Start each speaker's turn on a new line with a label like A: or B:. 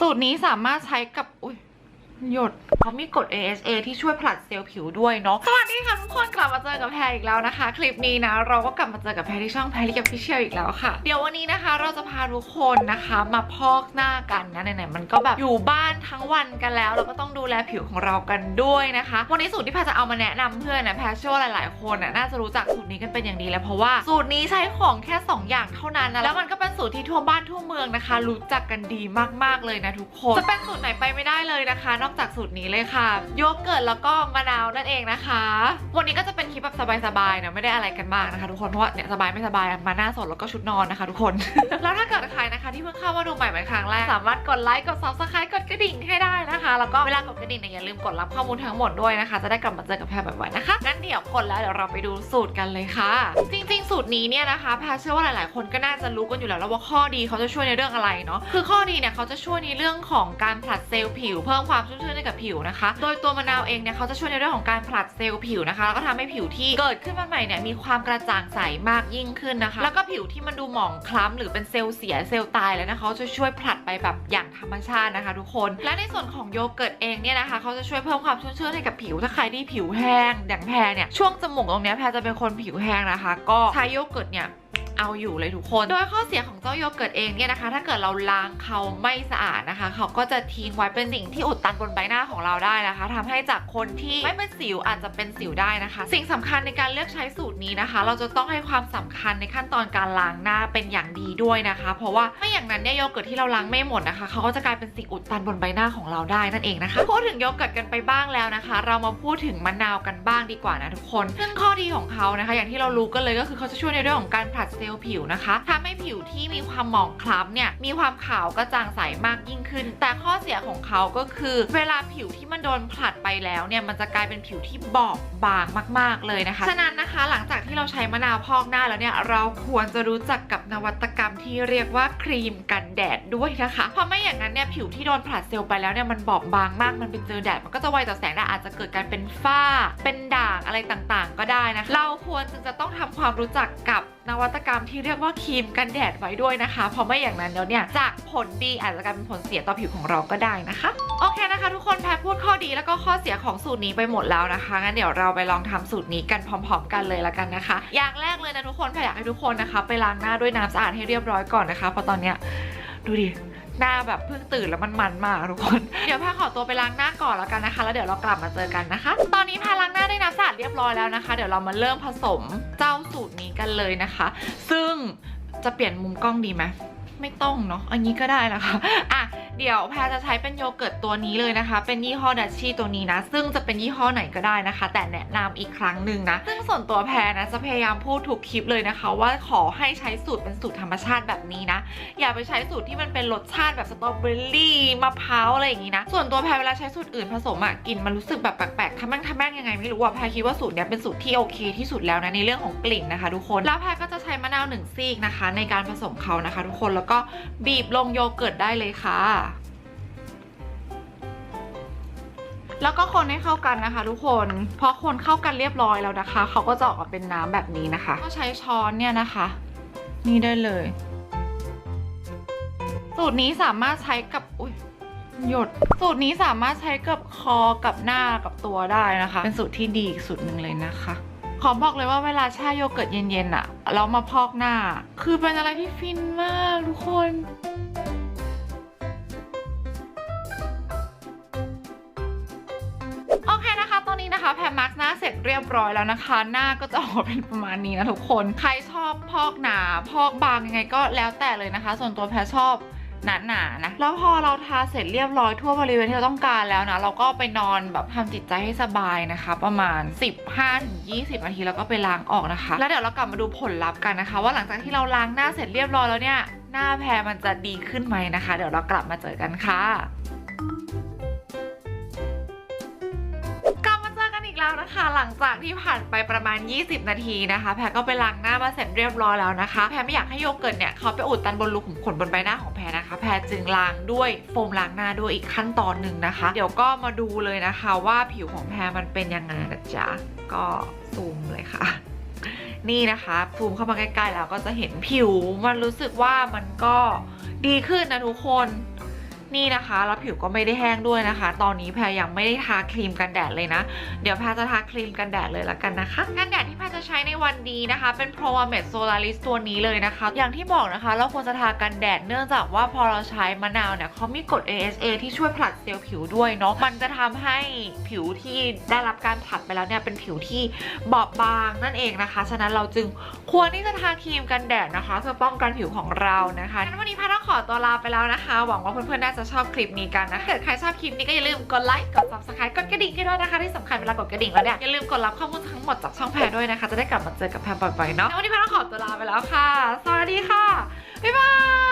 A: สูตรนี้สามารถใช้กับอุ้ย หยดเขามีกรด AHA ที่ช่วยผลัดเซลล์ผิวด้วยเนาะ สวัสดีค่ะทุกคนกลับมาเจอกับแพรอีกแล้วนะคะ คลิปนี้นะ เราก็กลับมาเจอกับแพรที่ช่องแพรรี่กับพี่เชียอีกแล้วค่ะ เดี๋ยววันนี้นะคะ เราจะพาทุกคนนะคะ มาพอกหน้ากันนะไหนๆมันก็แบบอยู่บ้านทั้งวันกันแล้ว เราก็ต้องดูแลผิวของเรากันด้วยนะคะ วันนี้สูตรที่แพรจะเอามาแนะนำเพื่อนนะแพรเชื่อว่าหลาย ๆ คนน่ะน่าจะรู้จักสูตรนี้กันเป็นอย่างดีแล้วเพราะว่าสูตรนี้ใช้ของแค่ 2 อย่างเท่านั้นนะแล้วมันก็เป็นสูตรที่ทั่วบ้านทั่วเมืองนะคะ รู้จักกันดีมาก ๆ เลยนะทุกคนจะเป็นสูตรไหนไปไม่ได้เลยนะคะนอกจากสูตรนี้เลยค่ะ โยเกิร์ตแล้วก็มะนาวนั่นเองนะคะ วันนี้ก็จะเป็นคลิปแบบสบายๆนะไม่ได้อะไรกันมากนะคะ ทุกคนเพราะว่าเนี่ยสบายไม่สบายมาหน้าสดแล้วก็ชุดนอนนะคะ ทุกคน แล้วถ้าเกิดใครนะคะ ที่เพิ่งเข้ามาดูใหม่เป็นครั้งแรกสามารถกดไลค์กด subscribe กดกระดิ่งให้ได้นะคะ แล้วก็เวลากดกระดิ่งเนี่ยอย่าลืมกดรับข้อมูลทั้งหมดด้วยนะคะ จะได้กลับมาเจอกับแพรบ่อยๆนะคะงั้นเดี๋ยวกดแล้วเดี๋ยวเราไปดูสูตรกันเลยค่ะ จริง ๆ สูตรนี้เนี่ยนะคะแพรเชื่อว่าหลายๆ คนก็น่าจะรู้กันอยู่แล้วแล้วว่าข้อดีเขาจะช่วยในเรื่องอะไรเนาะคือข้อดีเนี่ยเขาจะช่วยในเรื่องของการผลัดเซลล์ผิวเพิ่มความชุ่มชื้นให้กับผิวนะคะ โดยตัวมะนาวเองเนี่ยเขาจะช่วยในเรื่องของการผลัดเซลล์ผิวนะคะ แล้วก็ทำให้ผิวที่เกิดขึ้นมาใหม่เนี่ยมีความกระจ่างใสมากยิ่งขึ้นนะคะ แล้วก็ผิวที่มันดูหมองคล้ำหรือเป็นเซลล์เสียเซลล์ตายแล้วนะคะเขาจะช่วยผลัดไปแบบอย่างธรรมชาตินะคะ ทุกคน และในส่วนของโยเกิร์ตเองเนี่ยนะคะเขาจะช่วยเพิ่มความชุ่มชื้นให้กับผิวถ้าใครที่ผิวแห้งอย่างแพรเนี่ยช่วงจมูกตรงนี้แพรจะเป็นคนผิวแห้งนะคะ ก็ใช้โยเกิร์ตเนี่ย เอาอยู่เลยทุกคน โดยข้อเสียของเจ้าโยเกิร์ตเองเนี่ยนะคะ ถ้าเกิดเราล้างเขาไม่สะอาดนะคะ เขาก็จะทิ้งไว้เป็นสิ่งที่อุดตันบนใบหน้าของเราได้นะคะทำให้จากคนที่ไม่เป็นสิวอาจจะเป็นสิวได้นะคะ สิ่งสำคัญในการเลือกใช้สูตรนี้นะคะ เราจะต้องให้ความสำคัญในขั้นตอนการล้างหน้าเป็นอย่างดีด้วยนะคะ เพราะว่าไม่อย่างนั้นเนี่ยโยเกิร์ตที่เราล้างไม่หมดนะคะ เขาก็จะกลายเป็นสิ่งอุดตันบนใบหน้าของเราได้นั่นเองนะคะพูดถึงโยเกิร์ตกันไปบ้างแล้วนะคะ เรามาพูดถึงมะนาวกันบ้างดีกว่านะทุกคน ซึ่งข้อดีของเขานะคะ อย่างที่เรารู้กันเลยก็คือเขาจะช่วยในเรื่องของการผลัดเซลล์ผิวนะคะทำให้ผิวที่มีความหมองคล้ำเนี่ยมีความขาวกระจ่างใสมากยิ่งขึ้น แต่ข้อเสียของเขาก็คือ เวลาผิวที่มันโดนผลัดไปแล้วเนี่ยมันจะกลายเป็นผิวที่บอบบางมาก ๆเลยนะคะ ฉะนั้นนะคะหลังจากที่เราใช้มะนาวพอกหน้าแล้วเนี่ยเราควรจะรู้จักกับนวัตกรรมที่เรียกว่าครีมกันแดดด้วยนะคะ เพราะไม่อย่างนั้นเนี่ยผิวที่โดนผลัดเซลล์ไปแล้วเนี่ยมันบอบบางมาก มันไปเจอแดดมันก็จะไวต่อแสงและอาจจะเกิดการเป็นฝ้า เป็นด่างอะไรต่างๆ ก็ได้นะคะเราควรจึงจะต้องทำความรู้จักกับนวัตกรรมที่เรียกว่าครีมกันแดดไว้ด้วยนะคะ เพราะไม่อย่างนั้นแล้วเนี่ยจากผลดีอาจจะกลายเป็นผลเสียต่อผิวของเราก็ได้นะคะโอเคนะคะ ทุกคนแพรพูดข้อดีแล้วก็ข้อเสียของสูตรนี้ไปหมดแล้วนะคะงั้นเดี๋ยวเราไปลองทำสูตรนี้กันพร้อม ๆ กันเลยละกันนะคะ อย่างแรกเลยนะทุกคนแพรอยากให้ทุกคนนะคะ ไปล้างหน้าด้วยน้ำสะอาดให้เรียบร้อยก่อนนะคะเพราะตอนเนี้ยดูดิ หน้าแบบเพิ่งตื่นแล้วมันมันมากทุกคน เดี๋ยวพาขอตัวไปล้างหน้าก่อนแล้วกันนะคะ แล้วเดี๋ยวเรากลับมาเจอกันนะคะ ตอนนี้พรล้างหน้าด้วยน้ำสะอาดเรียบร้อยแล้วนะคะ เดี๋ยวเรามาเริ่มผสมเจ้าสูตรนี้กันเลยนะคะ ซึ่งจะเปลี่ยนมุมกล้องดีไหมไม่ต้องเนาะอันนี้ก็ได้นะคะอะ เดี๋ยวแพรจะใช้เป็นโยเกิร์ตตัวนี้เลยนะคะ เป็นยี่ห้อดัชชี่ตัวนี้นะ ซึ่งจะเป็นยี่ห้อไหนก็ได้นะคะ แต่แนะนำอีกครั้งหนึ่งนะ ซึ่งส่วนตัวแพรนะจะพยายามพูดทุกคลิปเลยนะคะ ว่าขอให้ใช้สูตรเป็นสูตรธรรมชาติแบบนี้นะ อย่าไปใช้สูตรที่มันเป็นรสชาติแบบสตรอเบอรี่มะพร้าวอะไรอย่างนี้นะ ส่วนตัวแพรเวลาใช้สูตรอื่นผสมอะกลิ่นมันรู้สึกแบบแปลกๆทำแม่งทำแม่งยังไงไม่รู้อะแพรคิดว่าสูตรเนี้ยเป็นสูตรที่โอเคที่สุดแล้วนะในเรื่องของกลิ่นนะคะ ทุกคน แล้วแพรก็จะใช้มะนาวหนึ่งซีกนะคะ ในการผสมเขานะคะ ทุกคนแล้วก็บีบลงโยเกิร์ตได้เลยค่ะ แล้วก็คนให้เข้ากันนะคะ ทุกคนพอคนเข้ากันเรียบร้อยแล้วนะคะ เขาก็จะออกมาเป็นน้ำแบบนี้นะคะ ก็ใช้ช้อนเนี่ยนะคะ นี่ได้เลย สูตรนี้สามารถใช้กับอุ้ยหยดสูตรนี้สามารถใช้กับคอกับหน้ากับตัวได้นะคะ เป็นสูตรที่ดีอีกสูตรหนึ่งเลยนะคะขอบอกเลยว่าเวลาแช่โยเกิร์ตเย็นๆอะแล้วมาพอกหน้า คือเป็นอะไรที่ฟินมากทุกคน นะคะแพรมาร์กหน้าเสร็จเรียบร้อยแล้วนะคะ หน้าก็จะออกมาเป็นประมาณนี้นะทุกคนใครชอบพอกหนา พอกบางยังไงก็แล้วแต่เลยนะคะ ส่วนตัวแพรชอบหนาๆนนะแล้วพอเราทาเสร็จเรียบร้อยทั่วบริเวณที่เราต้องการแล้วนะ เราก็ไปนอนแบบทำจิตใจให้สบายนะคะ ประมาณ 15-20 นาทีแล้วก็ไปล้างออกนะคะ แล้วเดี๋ยวเรากลับมาดูผลลัพธ์กันนะคะ ว่าหลังจากที่เราล้างหน้าเสร็จเรียบร้อยแล้วเนี่ยหน้าแพรมันจะดีขึ้นไหมนะคะ เดี๋ยวเรากลับมาเจอกันค่ะ นะคะ หลังจากที่ผ่านไปประมาณ 20 นาทีนะคะ แพรก็ไปล้างหน้ามาเสร็จเรียบร้อยแล้วนะคะ แพรไม่อยากให้โยเกิร์ตเนี่ยเขาไปอุดตันบนรูขุมขนบนใบหน้าของแพรนะคะ แพรจึงล้างด้วยโฟมล้างหน้าด้วยอีกขั้นตอนหนึ่งนะคะ เดี๋ยวก็มาดูเลยนะคะว่าผิวของแพรมันเป็นยังไงนะจ๊ะ ก็ซูมเลยค่ะนี่นะคะซูมเข้ามาใกล้ๆแล้วก็จะเห็นผิว มันรู้สึกว่ามันก็ดีขึ้นนะทุกคน นี่นะคะแล้วผิวก็ไม่ได้แห้งด้วยนะคะ ตอนนี้แพรยังไม่ได้ทาครีมกันแดดเลยนะ เดี๋ยวแพรจะทาครีมกันแดดเลยละกันนะคะกันแดดที่แพรจะใช้ในวันนี้นะคะ เป็น Pro m e d Solaris ตัวนี้เลยนะคะ อย่างที่บอกนะคะ เราควรจะทากันแดดเนื่องจากว่าพอเราใช้มะนาวเนี่ยเขามีกรด AHA ที่ช่วยผลัดเซลล์ผิวด้วยเนาะมันจะทำให้ผิวที่ได้รับการผลัดไปแล้วเนี่ยเป็นผิวที่บอบบางนั่นเองนะคะ ฉะนั้นเราจึงควรที่จะทาครีมกันแดดนะคะเพื่อป้องกันผิวของเรานะคะงั้นวันนี้แพรต้องขอตัวลาไปแล้วนะคะ หวังว่าเพื่อนๆน่าจะชอบคลิปนี้กันนะถ้าเกิดใครชอบคลิปนี้ก็อย่าลืมกดไลค์ กด subscribe กดกระดิ่งให้ด้วยนะคะ ที่สำคัญเวลากดกระดิ่งแล้วเนี่ยอย่าลืมกดรับข้อมูลทั้งหมดจากช่องแพรด้วยนะคะ จะได้กลับมาเจอกับแพรบ่อยๆเนาะวันนี้แพรต้องขอตัวลาไปแล้วค่ะ สวัสดีค่ะ บ๊ายบาย